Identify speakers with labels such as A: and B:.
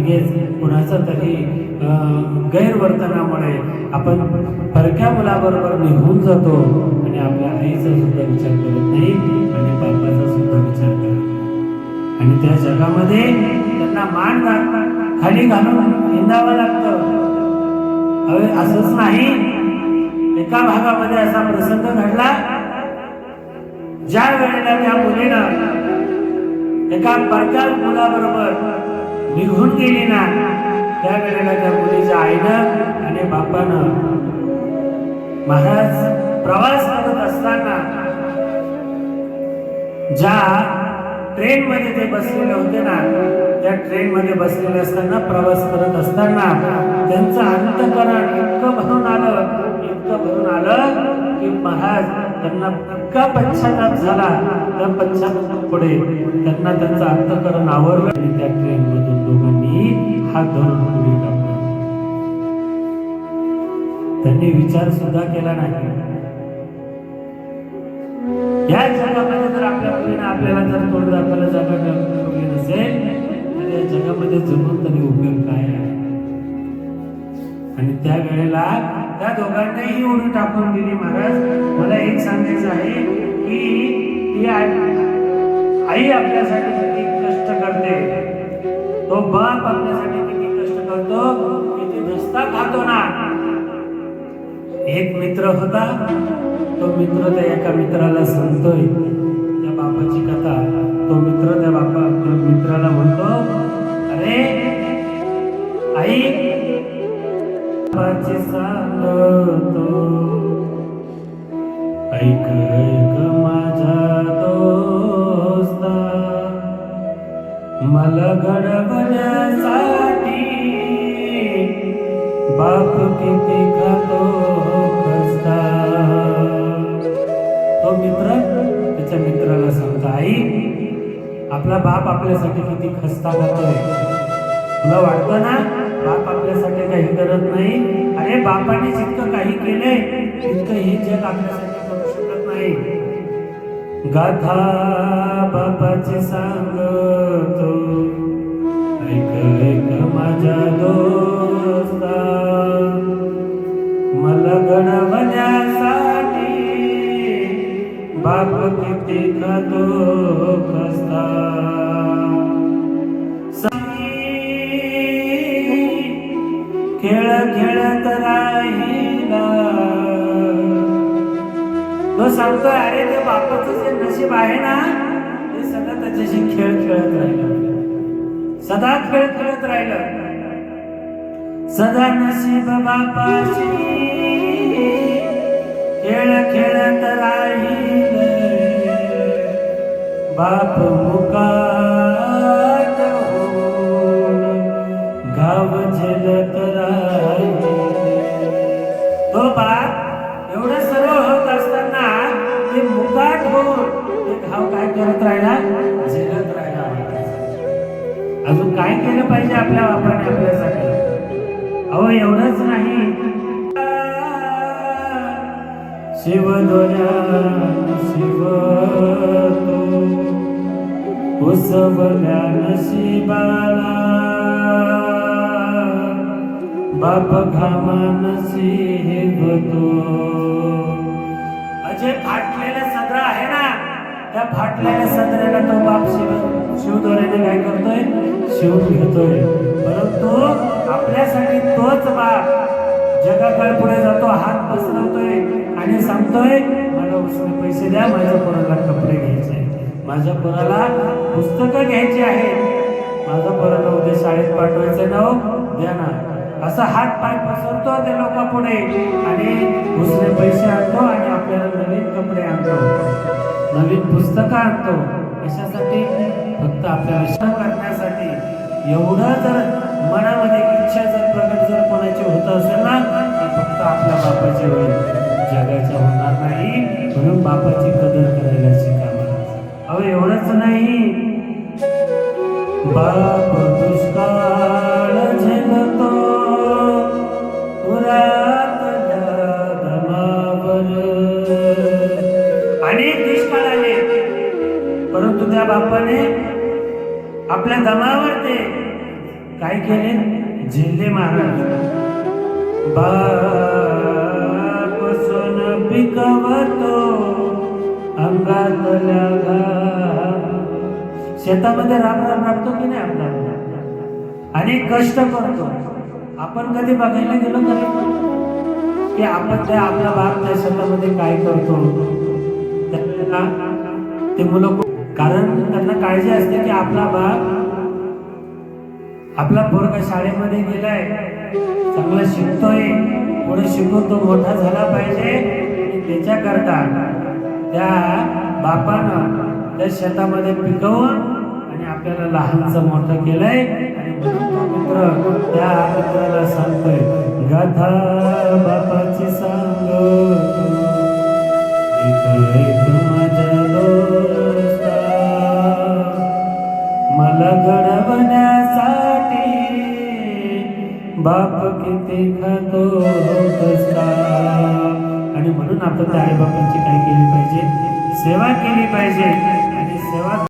A: लगेच कुणाचा तरी गैरवर्तनामुळे आपण परक्या मुलाबरोबर निघून जातो आणि आपल्या आईचा सुद्धा विचार करत नाही आणि बापाचा सुद्धा विचार करत नाही. आणि त्या जगामध्ये त्यांना मान खाली घालून हिंदावं लागतं. हवे असंच नाही. एका भागामध्ये असा प्रसंग घडला ज्या वेळेला त्या मुलीनं एका परक्या मुलाबरोबर निघून गेली ना त्या वेळेला त्या मुलीच्या आईनं आणि बापानं. महाराज प्रवास करत असताना ज्या ट्रेन मध्ये ते बसलेले होते ना त्या ट्रेन मध्ये बसलेले असताना प्रवास करत असताना त्यांचं अंतकरण इतकं भरून आलं इतकं भरून आलं की महाराज त्यांना इतका पश्चाताप झाला त्या पश्चाताप पुढे त्यांना त्यांचं अंतकरण आवडलं त्या ट्रेन हात धरून पुढे त्यांनी विचार सुद्धा केला नाही. या जगामध्ये जर आपल्या मुलीने आपल्याला जर तोंड आपल्याला जागा ठेवली नसेल तर या जगामध्ये जमून तरी उपयोग काय आहे? आणि त्या वेळेला त्या दोघांनाही उडी टाकून दिली महाराज. मला एक सांगायचं आहे की ती आई आपल्यासाठी किती कष्ट करते. तो बाप आपल्यासाठी करतो किती रस्ता खातो ना. एक मित्र होता तो मित्र त्या एका मित्राला सांगतोय त्या बापाची कथा. तो मित्र त्या बापा मित्राला म्हणतो अरे आई बापाची सांगतो. ऐक ऐक माझा दोस्ता. मला घडवण्यासाठी बाप किती खातो खस्ता तो मित्र त्याच्या मित्राला सांगतो आई आपला बाप आपल्यासाठी किती खस्ता खातोय तुला वाटतं ना बाप आपल्यासाठी काही करत नाही? अरे बापाने जितकं काही केलंय तितकं हे जग आपल्यासाठी करू शकत नाही. गाथा बापाची सांगतो. खेळ खेळत राहिला. तो सांगतो अरे ते बापाचं जे नशीब आहे ना ते सदा त्याच्याशी खेळ खेळत राहिलं. सदा खेळ खेळत राहिलं. सदा नशीब बापाशी खेळ खेळत राहिल. बाप मुका अजून काय केलं पाहिजे आपल्या बापाने आपल्यासाठी? अहो एवढंच नाही. शिव शिव उसवल्या नशिबाला. बाप घामा नशिबतो अजय फाटलेलं सदरा आहे ना? त्या फाटलेल्या सदऱ्याला तो बाप शिव शिवदोऱ्याने काय करतोय? शिवून घेतोय. परंतु आपल्यासाठी तोच बाप जगाकडे पुढे जातो हात पसरवतोय आणि सांगतोय मला उसने पैसे द्या माझ्या पोराला कपडे घ्यायचे माझ्या पोराला पुस्तकं घ्यायची आहेत. माझ्या पोराला उद्या शाळेत पाठवायचं नाव हो? द्या ना. असा हात पाय पसरतो ते लोक पुढे आणि दुसरे पैसे आणतो आणि आपल्याला नवीन कपडे आणतो. नवीन पुस्तकं आणतो. कशासाठी? फक्त आपल्या विश्वास करण्यासाठी. एवढं जर मनामध्ये इच्छा जर प्रकट जर कोणाची होत असेल ना तर फक्त आपल्या बापाची होईल. जगाच्या होणार नाही म्हणून बापाची कदर करायला शिकावा अहो एवढंच नाही. बाप परंतु बापाने आपल्या दमावर ते काय केले? झेंडे महाराज बाप सोन पिकवतो अंगातल्या शेतामध्ये राम राम राबतो की नाही आपला? आणि कष्ट करतो. आपण कधी बघायला गेलो तरी की आपण त्या आपला बाप त्या शेतामध्ये काय करतो? ते मुलं कारण त्यांना काळजी असते की आपला बाप आपला पोरगा शाळेमध्ये गेलाय चांगला शिकतोय पुढे शिकून तो मोठा झाला पाहिजे. आणि त्याच्याकरता त्या बापानं त्या शेतामध्ये पिकवून आणि आपल्याला लहानचं मोठं केलंय. आणि मित्र त्या मित्राला सांगतोय गाथा बाप किती खातो कसा आणि म्हणून आपण त्या आई बापांची काय केली पाहिजे सेवा केली पाहिजे.